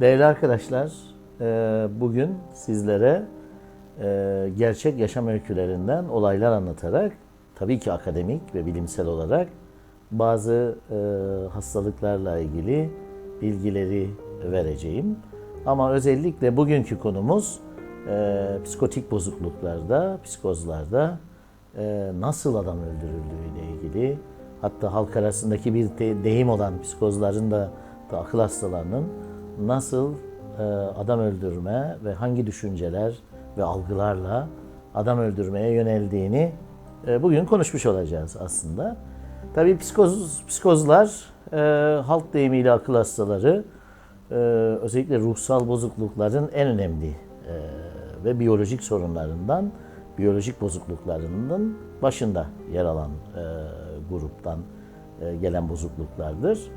Değerli arkadaşlar, e, bugün sizlere e, gerçek yaşam öykülerinden olaylar anlatarak, tabii ki akademik ve bilimsel olarak bazı e, hastalıklarla ilgili bilgileri vereceğim. Ama özellikle bugünkü konumuz psikotik bozukluklarda, psikozlarda nasıl adam öldürüldüğü ile ilgili. Hatta halk arasındaki bir de- deyim olan psikozların da, da akıl hastalarının nasıl e, adam öldürme ve hangi düşünceler ve algılarla adam öldürmeye yöneldiğini e, bugün konuşmuş olacağız aslında. Tabii psikoz, psikozlar e, halk deyimiyle akıl hastaları e, özellikle ruhsal bozuklukların en önemli ve biyolojik sorunlarından, biyolojik bozukluklarının başında yer alan e, gruptan e, gelen bozukluklardır.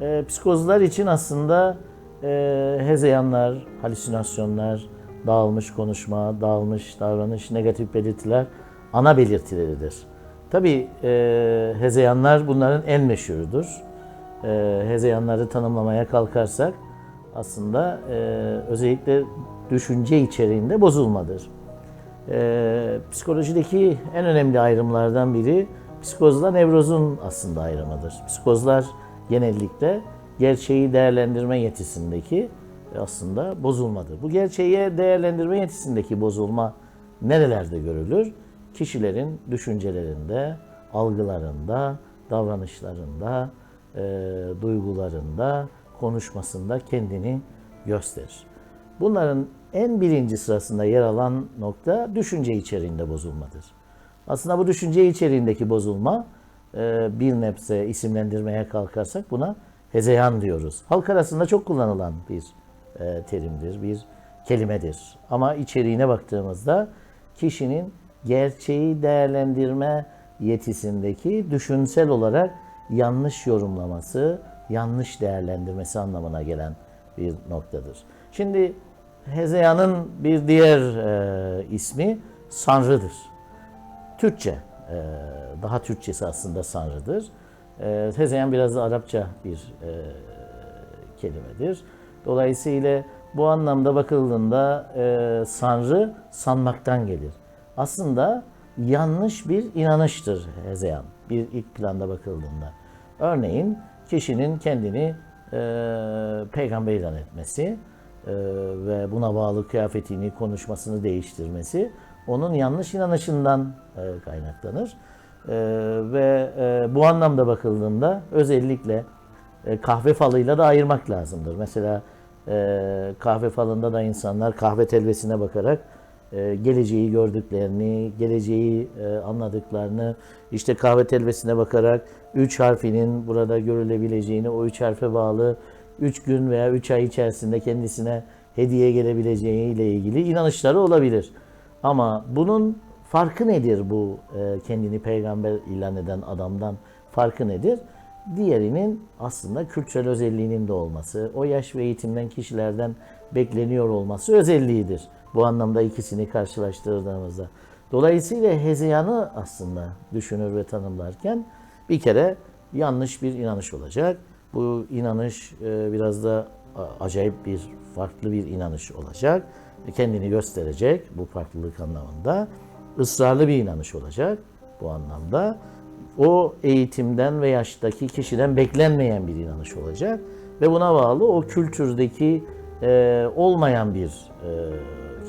E, psikozlar için aslında e, hezeyanlar, halüsinasyonlar, dağılmış konuşma, dağılmış davranış, negatif belirtiler ana belirtileridir. Tabii e, hezeyanlar bunların en meşhurudur. E, hezeyanları tanımlamaya kalkarsak aslında e, özellikle düşünce içeriğinde bozulmadır. E, psikolojideki en önemli ayrımlardan biri psikozla nevrozun aslında ayrımıdır. Psikozlar genellikle gerçeği değerlendirme yetisindeki aslında bozulmadır. Bu gerçeği değerlendirme yetisindeki bozulma nerelerde görülür? Kişilerin düşüncelerinde, algılarında, davranışlarında, e, duygularında, konuşmasında kendini gösterir. Bunların en birinci sırasında yer alan nokta düşünce içeriğinde bozulmadır. Aslında bu düşünce içeriğindeki bozulma e, bir nebze isimlendirmeye kalkarsak buna hezeyan diyoruz. Halk arasında çok kullanılan bir e, terimdir, bir kelimedir. Ama içeriğine baktığımızda kişinin gerçeği değerlendirme yetisindeki düşünsel olarak yanlış yorumlaması, yanlış değerlendirmesi anlamına gelen bir noktadır. Şimdi hezeyanın bir diğer e, ismi sanrıdır. Türkçe, e, daha Türkçesi aslında sanrıdır. E, hezeyan biraz da Arapça bir e, kelimedir. Dolayısıyla bu anlamda bakıldığında e, sanrı sanmaktan gelir. Aslında yanlış bir inanıştır hezeyan bir ilk planda bakıldığında. Örneğin kişinin kendini e, peygamber ilan etmesi e, ve buna bağlı kıyafetini, konuşmasını değiştirmesi onun yanlış inanışından e, kaynaklanır. E, ve e, bu anlamda bakıldığında özellikle e, kahve falıyla da ayırmak lazımdır. Mesela e, kahve falında da insanlar kahve telvesine bakarak e, geleceği gördüklerini, geleceği e, anladıklarını, işte kahve telvesine bakarak üç harfinin burada görülebileceğini, o üç harfe bağlı üç gün veya üç ay içerisinde kendisine hediye gelebileceği ile ilgili inanışları olabilir. Ama bunun farkı nedir bu e, kendini peygamber ilan eden adamdan farkı nedir? Diğerinin aslında kültürel özelliğinin de olması, o yaş ve eğitimden kişilerden bekleniyor olması özelliğidir. Bu anlamda ikisini karşılaştırdığımızda. Dolayısıyla hezeyanı aslında düşünür ve tanımlarken bir kere yanlış bir inanış olacak. Bu inanış e, biraz da acayip bir, farklı bir inanış olacak. Kendini gösterecek bu farklılık anlamında. Israrlı bir inanış olacak bu anlamda. O eğitimden ve yaştaki kişiden beklenmeyen bir inanış olacak. Ve buna bağlı o kültürdeki e, olmayan bir e,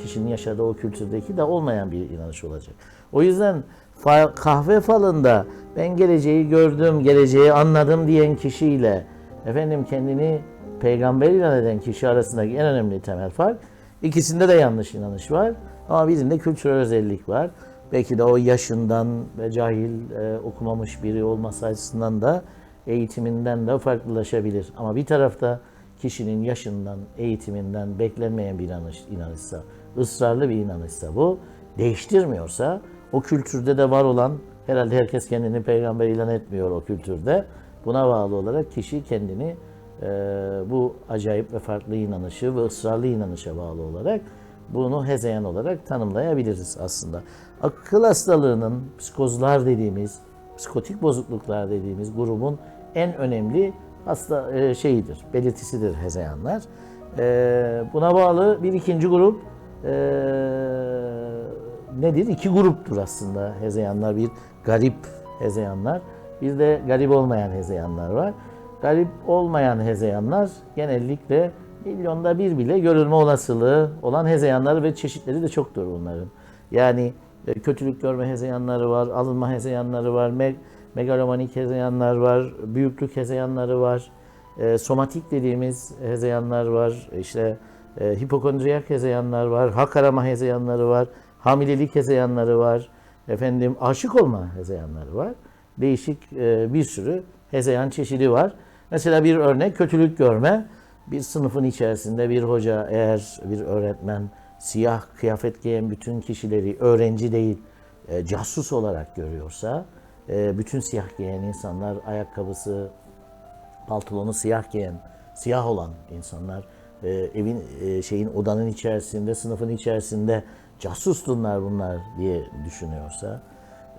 kişinin yaşadığı o kültürdeki de olmayan bir inanış olacak. O yüzden fa- kahve falında ben geleceği gördüm, geleceği anladım diyen kişiyle efendim kendini peygamber ilan eden kişi arasındaki en önemli temel fark ikisinde de yanlış inanış var ama birinde kültürel özellik var. Belki de o yaşından ve cahil e, okumamış biri olması açısından da eğitiminden de farklılaşabilir. Ama bir tarafta kişinin yaşından, eğitiminden beklenmeyen bir inanış, inanışsa, ısrarlı bir inanışsa bu değiştirmiyorsa o kültürde de var olan herhalde herkes kendini peygamber ilan etmiyor o kültürde. Buna bağlı olarak kişi kendini e, bu acayip ve farklı inanışı ve ısrarlı inanışa bağlı olarak bunu hezeyan olarak tanımlayabiliriz aslında. Akıl hastalığının psikozlar dediğimiz, psikotik bozukluklar dediğimiz grubun en önemli hasta e, şeyidir, belirtisidir hezeyanlar. Ee, buna bağlı bir ikinci grup ee, nedir? İki gruptur aslında hezeyanlar. Bir garip hezeyanlar, bir de garip olmayan hezeyanlar var. Garip olmayan hezeyanlar genellikle milyonda bir bile görülme olasılığı olan hezeyanları ve çeşitleri de çoktur bunların. Yani e, kötülük görme hezeyanları var, alınma hezeyanları var, me- megalomanik hezeyanlar var, büyüklük hezeyanları var, e, somatik dediğimiz hezeyanlar var, işte e, hipokondriyak hezeyanlar var, hak arama hezeyanları var, hamilelik hezeyanları var, efendim aşık olma hezeyanları var. Değişik e, bir sürü hezeyan çeşidi var. Mesela bir örnek kötülük görme. Bir sınıfın içerisinde bir hoca eğer bir öğretmen siyah kıyafet giyen bütün kişileri öğrenci değil e, casus olarak görüyorsa e, bütün siyah giyen insanlar ayakkabısı, pantolonu siyah giyen, siyah olan insanlar e, evin e, şeyin odanın içerisinde, sınıfın içerisinde casustunlar bunlar diye düşünüyorsa,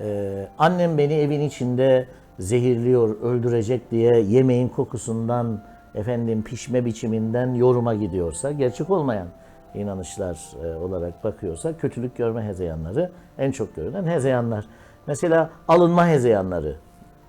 e, annem beni evin içinde zehirliyor, öldürecek diye yemeğin kokusundan, efendim pişme biçiminden yoruma gidiyorsa, gerçek olmayan inanışlar e, olarak bakıyorsa kötülük görme hezeyanları en çok görülen hezeyanlar. Mesela alınma hezeyanları.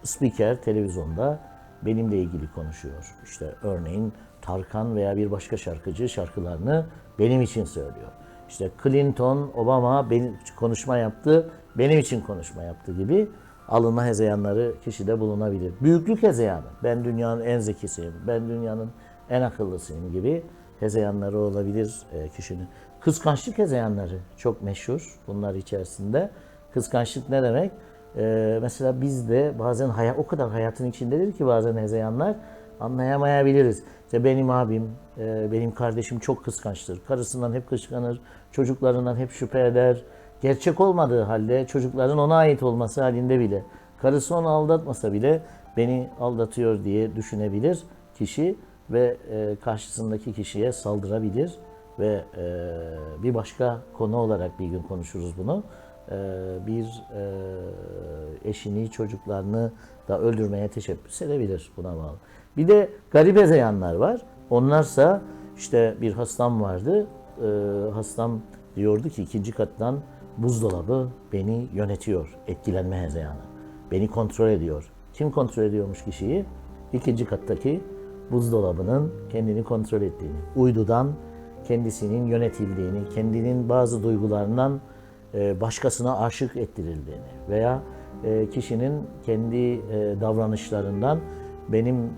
Spiker televizyonda benimle ilgili konuşuyor. İşte örneğin Tarkan veya bir başka şarkıcı şarkılarını benim için söylüyor. İşte Clinton, Obama benim konuşma yaptı, benim için konuşma yaptı gibi alınma hezeyanları kişide bulunabilir. Büyüklük hezeyanı, ben dünyanın en zekisiyim, ben dünyanın en akıllısıyım gibi hezeyanları olabilir e, kişinin. Kıskançlık hezeyanları çok meşhur bunlar içerisinde. Kıskançlık ne demek? Ee, mesela biz de bazen hayat, o kadar hayatın içindedir ki bazen hezeyanlar anlayamayabiliriz. İşte benim abim, e, benim kardeşim çok kıskançtır. Karısından hep kıskanır, çocuklarından hep şüphe eder. Gerçek olmadığı halde çocukların ona ait olması halinde bile, karısı onu aldatmasa bile beni aldatıyor diye düşünebilir kişi ve e, karşısındaki kişiye saldırabilir ve e, bir başka konu olarak bir gün konuşuruz bunu. E, bir e, eşini, çocuklarını da öldürmeye teşebbüs edebilir buna bağlı. Bir de garip ezeyanlar var. Onlarsa işte bir hastam vardı. E, hastam diyordu ki ikinci kattan buzdolabı beni yönetiyor. Etkilenme hezeyanı. Beni kontrol ediyor. Kim kontrol ediyormuş kişiyi? İkinci kattaki buzdolabının kendini kontrol ettiğini, uydudan kendisinin yönetildiğini, kendinin bazı duygularından e, başkasına aşık ettirildiğini veya e, kişinin kendi e, davranışlarından benim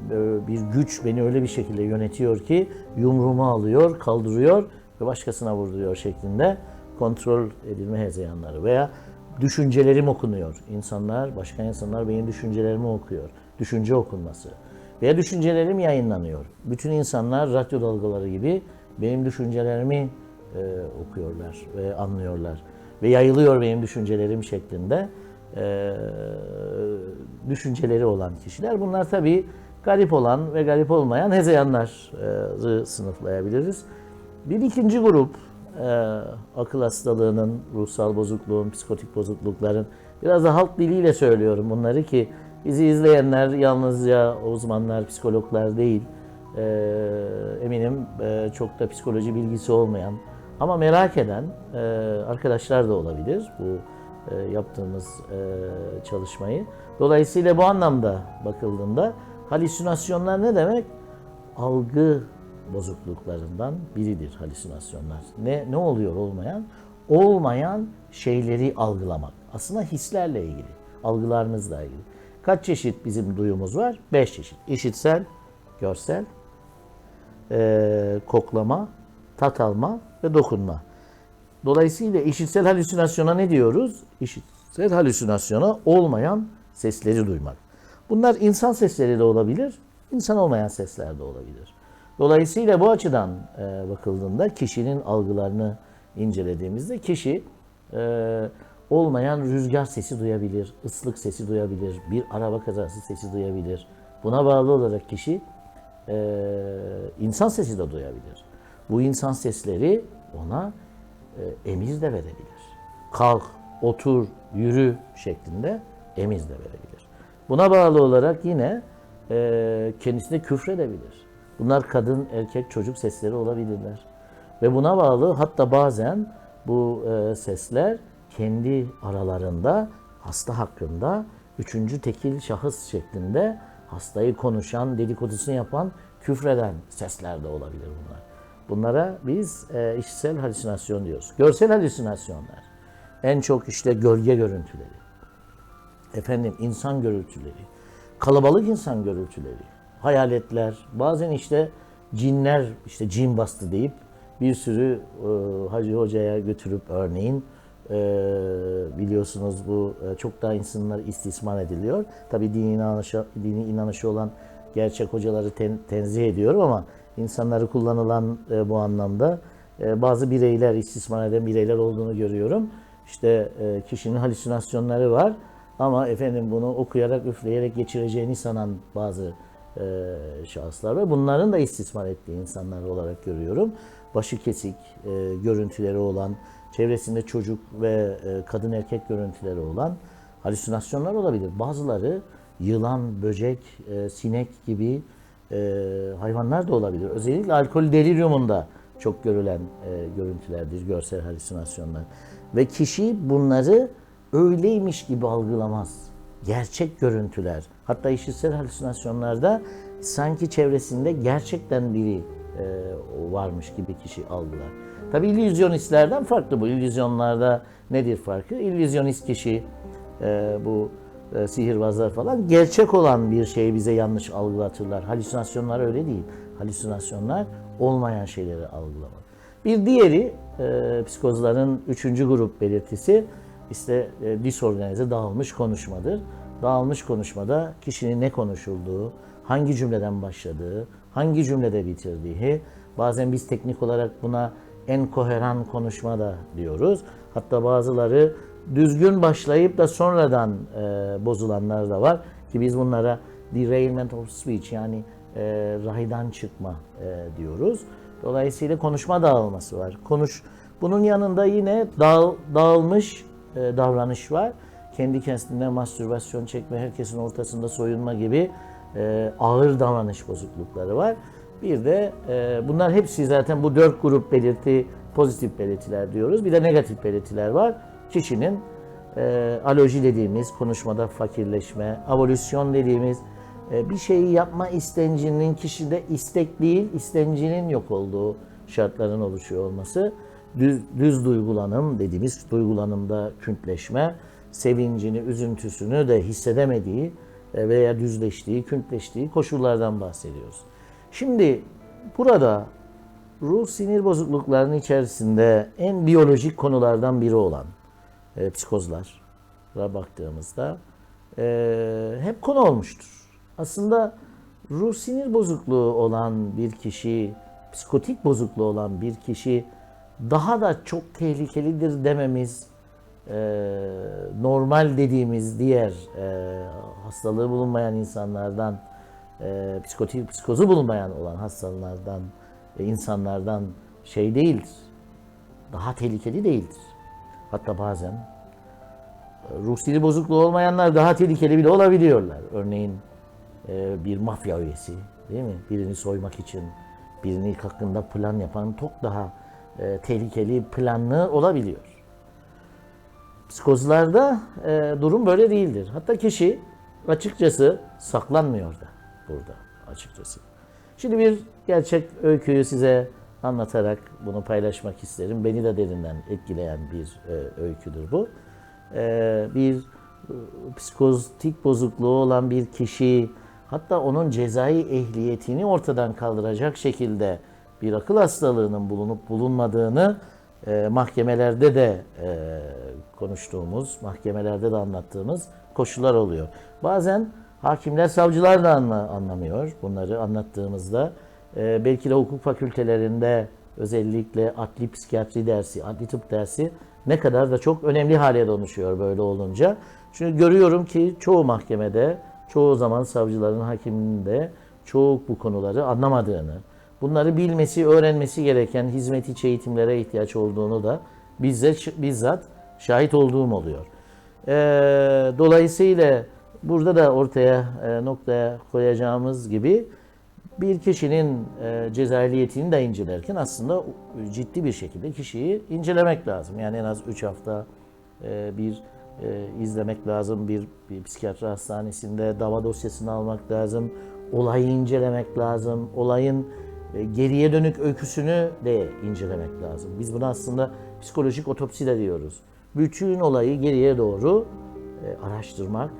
bir güç beni öyle bir şekilde yönetiyor ki yumruğumu alıyor, kaldırıyor ve başkasına vurduruyor şeklinde kontrol edilme hezeyanları veya düşüncelerim okunuyor. İnsanlar, başka insanlar benim düşüncelerimi okuyor. Düşünce okunması. Veya düşüncelerim yayınlanıyor. Bütün insanlar radyo dalgaları gibi benim düşüncelerimi e, okuyorlar ve anlıyorlar. Ve yayılıyor benim düşüncelerim şeklinde e, düşünceleri olan kişiler. Bunlar tabii garip olan ve garip olmayan hezeyanları sınıflayabiliriz. Bir ikinci grup e, akıl hastalığının, ruhsal bozukluğun, psikotik bozuklukların biraz da halk diliyle söylüyorum bunları ki bizi izleyenler yalnızca uzmanlar, psikologlar değil. E, eminim e, çok da psikoloji bilgisi olmayan ama merak eden e, arkadaşlar da olabilir bu e, yaptığımız e, çalışmayı. Dolayısıyla bu anlamda bakıldığında halüsinasyonlar ne demek? Algı bozukluklarından biridir halüsinasyonlar. Ne ne oluyor olmayan? Olmayan şeyleri algılamak. Aslında hislerle ilgili, algılarımızla ilgili. Kaç çeşit bizim duyumuz var? Beş çeşit. İşitsel, görsel, e, koklama, tat alma ve dokunma. Dolayısıyla işitsel halüsinasyona ne diyoruz? İşitsel halüsinasyona olmayan sesleri duymak. Bunlar insan sesleri de olabilir, insan olmayan sesler de olabilir. Dolayısıyla bu açıdan e, bakıldığında kişinin algılarını incelediğimizde kişi e, olmayan rüzgar sesi duyabilir, ıslık sesi duyabilir, bir araba kazası sesi duyabilir. Buna bağlı olarak kişi e, insan sesi de duyabilir. Bu insan sesleri ona e, emir de verebilir. Kalk, otur, yürü şeklinde emir de verebilir. Buna bağlı olarak yine e, kendisine küfredebilir. Bunlar kadın, erkek, çocuk sesleri olabilirler. Ve buna bağlı hatta bazen bu e, sesler kendi aralarında hasta hakkında üçüncü tekil şahıs şeklinde hastayı konuşan, dedikodusunu yapan, küfreden sesler de olabilir bunlar. Bunlara biz e, işitsel halüsinasyon diyoruz. Görsel halüsinasyonlar. En çok işte gölge görüntüleri. Efendim insan görüntüleri. Kalabalık insan görüntüleri. Hayaletler. Bazen işte cinler işte cin bastı deyip bir sürü e, hacı hocaya götürüp örneğin e, biliyorsunuz bu e, çok daha insanlar istismar ediliyor. Tabi dini inanışı, dini inanışı olan gerçek hocaları ten, tenzih ediyorum ama insanları kullanılan e, bu anlamda e, bazı bireyler istismar eden bireyler olduğunu görüyorum. İşte e, kişinin halüsinasyonları var ama efendim bunu okuyarak üfleyerek geçireceğini sanan bazı e, şahıslar var. Bunların da istismar ettiği insanlar olarak görüyorum. Başı kesik e, görüntüleri olan, çevresinde çocuk ve e, kadın erkek görüntüleri olan halüsinasyonlar olabilir. Bazıları yılan, böcek, e, sinek gibi e, hayvanlar da olabilir. Özellikle alkol deliriumunda çok görülen e, görüntülerdir, görsel halüsinasyonlar. Ve kişi bunları öyleymiş gibi algılamaz. Gerçek görüntüler, hatta işitsel halüsinasyonlarda sanki çevresinde gerçekten biri e, varmış gibi kişi algılar. Tabi illüzyonistlerden farklı bu. İllüzyonlarda nedir farkı? İllüzyonist kişi, e, bu e, sihirbazlar falan gerçek olan bir şeyi bize yanlış algılatırlar. Halüsinasyonlar öyle değil. Halüsinasyonlar olmayan şeyleri algılamak. Bir diğeri e, psikozların üçüncü grup belirtisi işte e, disorganize dağılmış konuşmadır. Dağılmış konuşmada kişinin ne konuşulduğu, hangi cümleden başladığı, hangi cümlede bitirdiği, bazen biz teknik olarak buna en koheran konuşma da diyoruz. Hatta bazıları düzgün başlayıp da sonradan e, bozulanlar da var ki biz bunlara derailment of speech yani e, raydan çıkma e, diyoruz. Dolayısıyla konuşma dağılması var. Konuş bunun yanında yine dağıl, dağılmış davranış var. Kendi kendine mastürbasyon çekme, herkesin ortasında soyunma gibi e, ağır davranış bozuklukları var. Bir de e, bunlar hepsi zaten bu dört grup belirti pozitif belirtiler diyoruz. Bir de negatif belirtiler var. Kişinin e, aloji dediğimiz konuşmada fakirleşme, avolüsyon dediğimiz e, bir şeyi yapma istencinin kişide istek değil, istencinin yok olduğu şartların oluşuyor olması. Düz, düz duygulanım dediğimiz duygulanımda küntleşme, sevincini, üzüntüsünü de hissedemediği e, veya düzleştiği, küntleştiği koşullardan bahsediyoruz. Şimdi burada ruh sinir bozukluklarının içerisinde en biyolojik konulardan biri olan e, psikozlara baktığımızda e, hep konu olmuştur. Aslında ruh sinir bozukluğu olan bir kişi, psikotik bozukluğu olan bir kişi daha da çok tehlikelidir dememiz e, normal dediğimiz diğer e, hastalığı bulunmayan insanlardan e, psikotik psikozu bulunmayan olan hastalardan ve insanlardan şey değildir. Daha tehlikeli değildir. Hatta bazen e, ruh sinir bozukluğu olmayanlar daha tehlikeli bile olabiliyorlar. Örneğin e, bir mafya üyesi değil mi? Birini soymak için birini hakkında plan yapan çok daha e, tehlikeli planlı olabiliyor. Psikozlarda e, durum böyle değildir. Hatta kişi açıkçası saklanmıyor da burada açıkçası. Şimdi bir gerçek öyküyü size anlatarak bunu paylaşmak isterim. Beni de derinden etkileyen bir e, öyküdür bu. E, bir e, psikotik bozukluğu olan bir kişi hatta onun cezai ehliyetini ortadan kaldıracak şekilde bir akıl hastalığının bulunup bulunmadığını e, mahkemelerde de e, konuştuğumuz, mahkemelerde de anlattığımız koşullar oluyor. Bazen hakimler, savcılar da anla, anlamıyor bunları anlattığımızda. E, belki de hukuk fakültelerinde özellikle adli psikiyatri dersi, adli tıp dersi ne kadar da çok önemli hale dönüşüyor böyle olunca. Çünkü görüyorum ki çoğu mahkemede, çoğu zaman savcıların, hakimin de çoğu bu konuları anlamadığını, bunları bilmesi, öğrenmesi gereken hizmet içi eğitimlere ihtiyaç olduğunu da bizzat, bizzat şahit olduğum oluyor. E, dolayısıyla burada da ortaya e, noktaya koyacağımız gibi bir kişinin e, cezayiriyetini de incelerken aslında ciddi bir şekilde kişiyi incelemek lazım. Yani en az 3 hafta e, bir e, izlemek lazım. Bir, bir psikiyatri hastanesinde dava dosyasını almak lazım. Olayı incelemek lazım. Olayın geriye dönük öyküsünü de incelemek lazım. Biz buna aslında psikolojik otopsi de diyoruz. Bütün olayı geriye doğru e, araştırmak,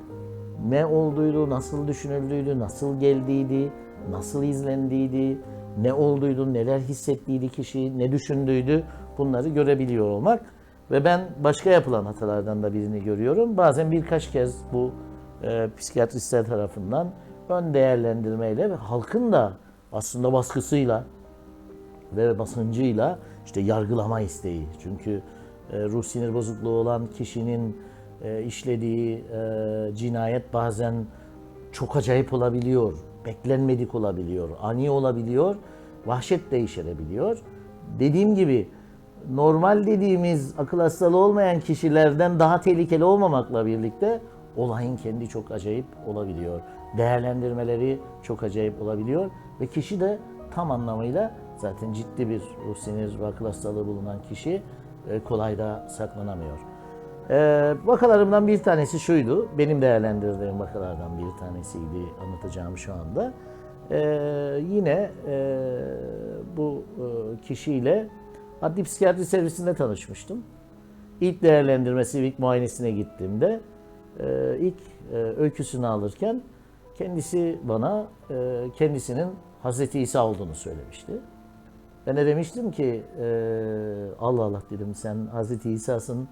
ne olduğuydu, nasıl düşünüldüydü, nasıl geldiydi, nasıl izlendiydi, ne olduydu, neler hissettiydi kişi, ne düşündüydü bunları görebiliyor olmak. Ve ben başka yapılan hatalardan da birini görüyorum. Bazen birkaç kez bu e, psikiyatristler tarafından ön değerlendirmeyle ve halkın da aslında baskısıyla ve basıncıyla işte yargılama isteği. Çünkü e, ruh sinir bozukluğu olan kişinin e, işlediği e, cinayet bazen çok acayip olabiliyor, beklenmedik olabiliyor, ani olabiliyor, vahşet de içerebiliyor. Dediğim gibi normal dediğimiz akıl hastalığı olmayan kişilerden daha tehlikeli olmamakla birlikte olayın kendi çok acayip olabiliyor. Değerlendirmeleri çok acayip olabiliyor ve kişi de tam anlamıyla zaten ciddi bir ruh sinir ve akıl hastalığı bulunan kişi e, kolay da saklanamıyor. Ee, vakalarımdan bir tanesi şuydu. Benim değerlendirdiğim vakalardan bir tanesiydi anlatacağım şu anda. Ee, yine e, bu e, kişiyle adli psikiyatri servisinde tanışmıştım. İlk değerlendirmesi, ilk muayenesine gittiğimde e, ilk e, öyküsünü alırken kendisi bana e, kendisinin Hazreti İsa olduğunu söylemişti. Ben de demiştim ki e, Allah Allah dedim sen Hazreti İsa'sın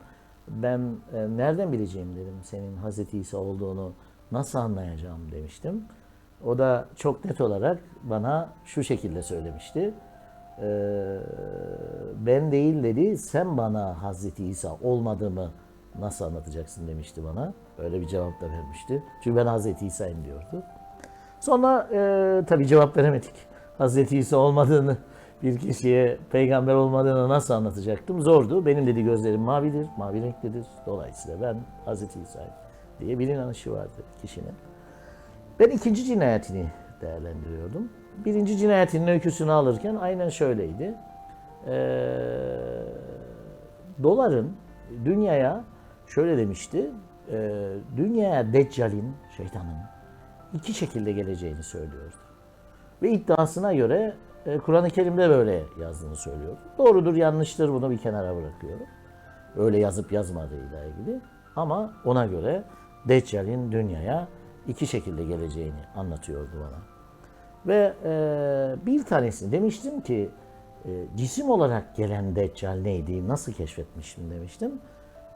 ben e, nereden bileceğim dedim senin Hazreti İsa olduğunu nasıl anlayacağım demiştim. O da çok net olarak bana şu şekilde söylemişti. E, ben değil dedi sen bana Hazreti İsa olmadığımı nasıl anlatacaksın demişti bana. Öyle bir cevap da vermişti. Çünkü ben Hazreti İsa'yım diyordu. Sonra e, tabii cevap veremedik. Hazreti İsa olmadığını bir kişiye peygamber olmadığını nasıl anlatacaktım? Zordu. Benim dedi gözlerim mavidir, mavi renklidir. Dolayısıyla ben Hazreti İsa'yım diye bir inanışı vardı kişinin. Ben ikinci cinayetini değerlendiriyordum. Birinci cinayetinin öyküsünü alırken aynen şöyleydi. Ee, doların dünyaya şöyle demişti. E, dünyaya Deccal'in, şeytanın iki şekilde geleceğini söylüyordu. Ve iddiasına göre e, Kur'an-ı Kerim'de böyle yazdığını söylüyor. Doğrudur, yanlıştır bunu bir kenara bırakıyorum. Öyle yazıp yazmadığıyla ilgili. Ama ona göre Deccal'in dünyaya iki şekilde geleceğini anlatıyordu bana. Ve e, bir tanesini demiştim ki e, cisim olarak gelen Deccal neydi, nasıl keşfetmiştim demiştim.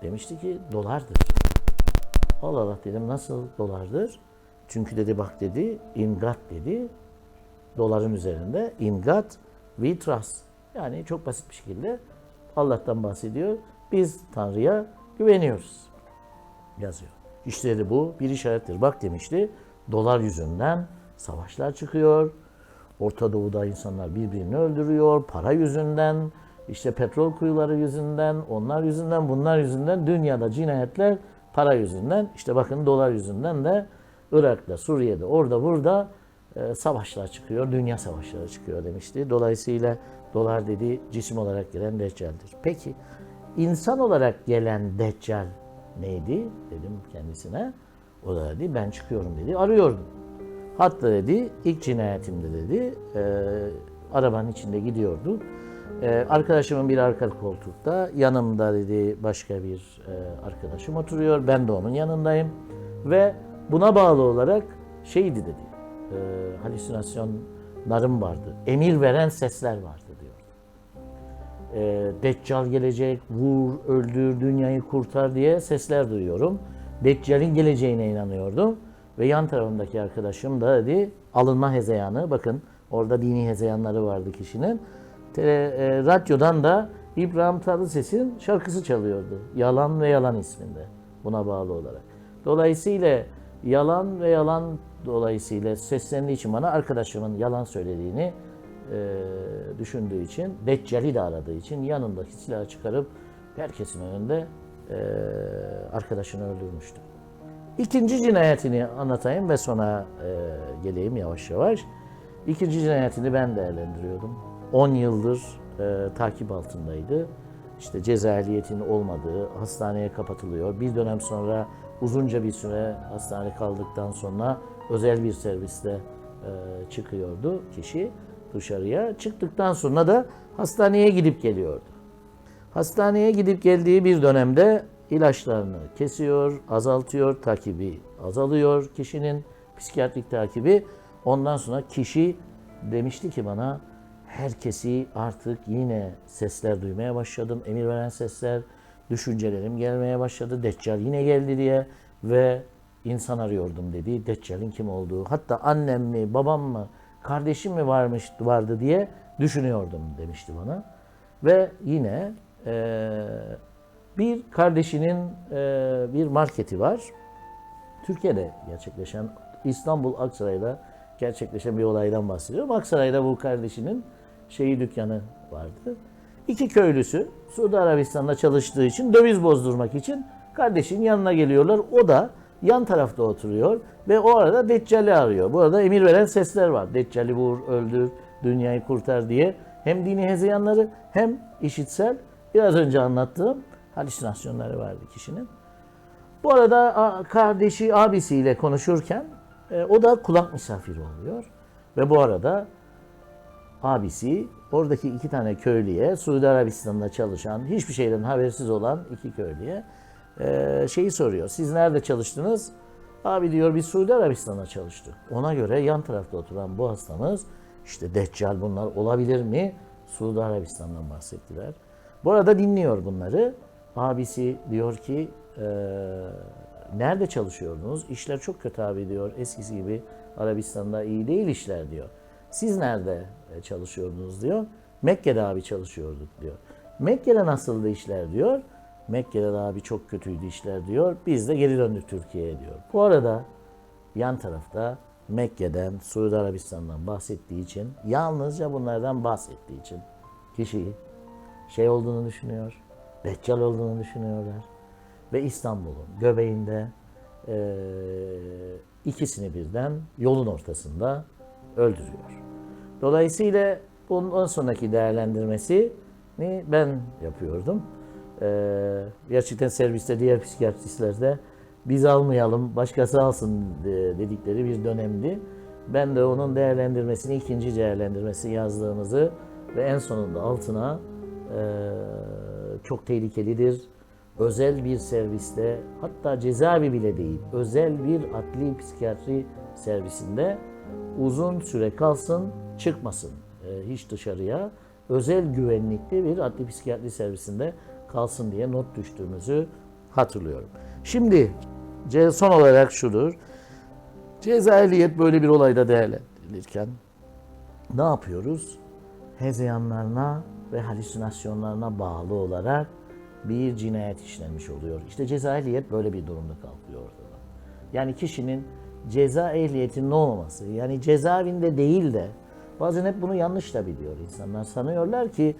Demişti ki dolardır. Allah Allah dedim nasıl dolardır? Çünkü dedi bak dedi imgat dedi doların üzerinde imgat we trust. Yani çok basit bir şekilde Allah'tan bahsediyor. Biz Tanrı'ya güveniyoruz. Yazıyor. İşte dedi bu bir işarettir. Bak demişti dolar yüzünden savaşlar çıkıyor. Orta Doğu'da insanlar birbirini öldürüyor. Para yüzünden, işte petrol kuyuları yüzünden, onlar yüzünden, bunlar yüzünden dünyada cinayetler para yüzünden. İşte bakın dolar yüzünden de Irak'ta, Suriye'de, orada burada e, savaşlar çıkıyor, dünya savaşları çıkıyor demişti. Dolayısıyla dolar dedi cisim olarak gelen deccaldir. Peki insan olarak gelen deccal neydi dedim kendisine. O da dedi ben çıkıyorum dedi arıyordum. Hatta dedi ilk cinayetimde dedi e, arabanın içinde gidiyordu. E, arkadaşımın bir arka koltukta yanımda dedi başka bir e, arkadaşım oturuyor. Ben de onun yanındayım. Ve buna bağlı olarak şeydi dedi e, halüsinasyonlarım vardı. Emir veren sesler vardı diyor. E, Deccal gelecek, vur, öldür, dünyayı kurtar diye sesler duyuyorum. Deccal'in geleceğine inanıyordum. Ve yan tarafımdaki arkadaşım da dedi alınma hezeyanı. Bakın orada dini hezeyanları vardı kişinin. Tele, e, radyodan da İbrahim Tatlıses'in şarkısı çalıyordu. Yalan ve Yalan isminde buna bağlı olarak. Dolayısıyla yalan ve yalan dolayısıyla seslendiği için bana arkadaşımın yalan söylediğini e, düşündüğü için, Deccal'i de aradığı için yanındaki silahı çıkarıp herkesin önünde e, arkadaşını İkinci cinayetini ben değerlendiriyordum. 10 yıldır e, takip altındaydı. İşte ceza ehliyetinin olmadığı, hastaneye kapatılıyor. Bir dönem sonra uzunca bir süre hastanede kaldıktan sonra özel bir serviste e, çıkıyordu kişi dışarıya. Çıktıktan sonra da hastaneye gidip geliyordu. Hastaneye gidip geldiği bir dönemde ilaçlarını kesiyor, azaltıyor, takibi azalıyor kişinin psikiyatrik takibi. Ondan sonra kişi demişti ki bana herkesi artık yine sesler duymaya başladım. Emir veren sesler, düşüncelerim gelmeye başladı. Deccal yine geldi diye ve insan arıyordum dedi. Deccal'in kim olduğu. Hatta annem mi, babam mı, kardeşim mi varmış vardı diye düşünüyordum demişti bana. Ve yine eee, bir kardeşinin eee, bir marketi var. Türkiye'de gerçekleşen İstanbul Aksaray'da gerçekleşen bir olaydan bahsediyorum. Aksaray'da bu kardeşinin şeyi dükkanı vardı. İki köylüsü Suudi Arabistan'da çalıştığı için döviz bozdurmak için kardeşin yanına geliyorlar. O da yan tarafta oturuyor ve o arada Deccal'i arıyor. Bu arada emir veren sesler var. Deccal'i vur, öldür, dünyayı kurtar diye. Hem dini hezeyanları hem işitsel biraz önce anlattığım halüsinasyonları vardı kişinin. Bu arada kardeşi abisiyle konuşurken e, o da kulak misafiri oluyor. Ve bu arada abisi oradaki iki tane köylüye, Suudi Arabistan'da çalışan, hiçbir şeyden habersiz olan iki köylüye e, şeyi soruyor. Siz nerede çalıştınız? Abi diyor biz Suudi Arabistan'da çalıştık. Ona göre yan tarafta oturan bu hastamız işte Deccal bunlar olabilir mi? Suudi Arabistan'dan bahsettiler. Bu arada dinliyor bunları. Abisi diyor ki e, nerede çalışıyordunuz? İşler çok kötü abi diyor. Eskisi gibi Arabistan'da iyi değil işler diyor. Siz nerede e, çalışıyordunuz diyor. Mekke'de abi çalışıyorduk diyor. Mekke'de nasıldı işler diyor. Mekke'de de abi çok kötüydü işler diyor. Biz de geri döndük Türkiye'ye diyor. Bu arada yan tarafta Mekke'den, Suudi Arabistan'dan bahsettiği için, yalnızca bunlardan bahsettiği için kişi şey olduğunu düşünüyor, Deccal olduğunu düşünüyorlar. Ve İstanbul'un göbeğinde eee, ikisini birden yolun ortasında öldürüyor. Dolayısıyla bundan sonraki değerlendirmesini ben yapıyordum. Eee, gerçekten serviste diğer psikiyatristler biz almayalım, başkası alsın de- dedikleri bir dönemdi. Ben de onun değerlendirmesini, ikinci değerlendirmesini yazdığımızı ve en sonunda altına eee, çok tehlikelidir. Özel bir serviste, hatta cezaevi bile değil, özel bir adli psikiyatri servisinde uzun süre kalsın, çıkmasın eee, hiç dışarıya. Özel güvenlikli bir adli psikiyatri servisinde kalsın diye not düştüğümüzü hatırlıyorum. Şimdi son olarak şudur. Ceza böyle bir olayda değerlendirilirken ne yapıyoruz? Hezeyanlarına ve halüsinasyonlarına bağlı olarak bir cinayet işlenmiş oluyor. İşte ceza böyle bir durumda kalkıyor ortada. Yani kişinin ceza ehliyetinin olmaması, yani cezaevinde değil de bazen hep bunu yanlış da biliyor insanlar. Sanıyorlar ki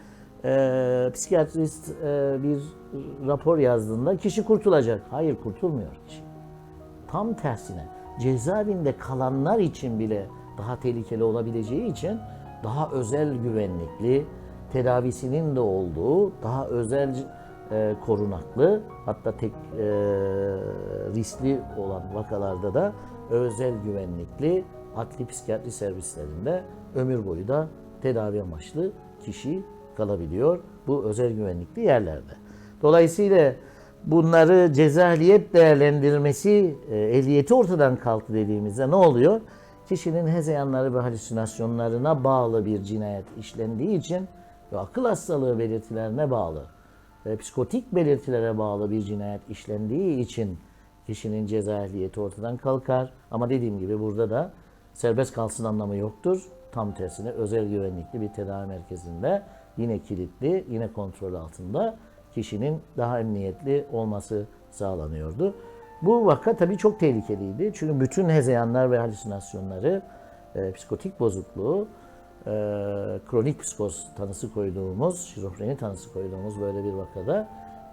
e, psikiyatrist e, bir rapor yazdığında kişi kurtulacak. Hayır kurtulmuyor kişi. Tam tersine cezaevinde kalanlar için bile daha tehlikeli olabileceği için daha özel güvenlikli, tedavisinin de olduğu, daha özel e, korunaklı, hatta tek e, riskli olan vakalarda da özel güvenlikli adli psikiyatri servislerinde ömür boyu da tedavi amaçlı kişi kalabiliyor bu özel güvenlikli yerlerde. Dolayısıyla bunları cezahliyet değerlendirmesi, e, ehliyeti ortadan kalktı dediğimizde ne oluyor? Kişinin hezeyanları ve halüsinasyonlarına bağlı bir cinayet işlendiği için ve akıl hastalığı belirtilerine bağlı ve psikotik belirtilere bağlı bir cinayet işlendiği için kişinin ceza ehliyeti ortadan kalkar. Ama dediğim gibi burada da serbest kalsın anlamı yoktur. Tam tersine özel güvenlikli bir tedavi merkezinde yine kilitli, yine kontrol altında kişinin daha emniyetli olması sağlanıyordu. Bu vaka tabii çok tehlikeliydi. Çünkü bütün hezeyanlar ve halüsinasyonları, e, psikotik bozukluğu, e, kronik psikoz tanısı koyduğumuz, şizofreni tanısı koyduğumuz böyle bir vakada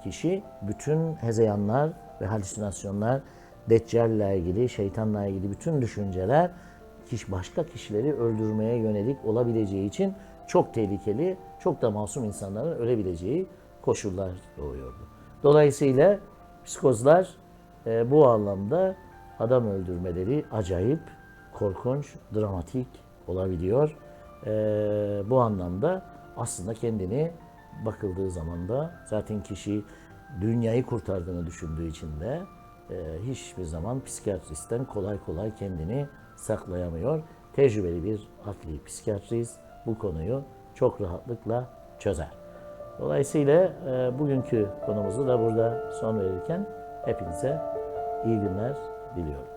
kişi bütün hezeyanlar ve halüsinasyonlar, Deccal'le ilgili, şeytanla ilgili bütün düşünceler kişi başka kişileri öldürmeye yönelik olabileceği için çok tehlikeli, çok da masum insanların ölebileceği koşullar doğuyordu. Dolayısıyla psikozlar e, bu anlamda adam öldürmeleri acayip, korkunç, dramatik olabiliyor. E, bu anlamda aslında kendini bakıldığı zaman da zaten kişi dünyayı kurtardığını düşündüğü için de e, hiçbir zaman psikiyatristten kolay kolay kendini saklayamıyor. Tecrübeli bir akli psikiyatrist bu konuyu çok rahatlıkla çözer. Dolayısıyla e, bugünkü konumuzu da burada son verirken hepinize iyi günler diliyorum.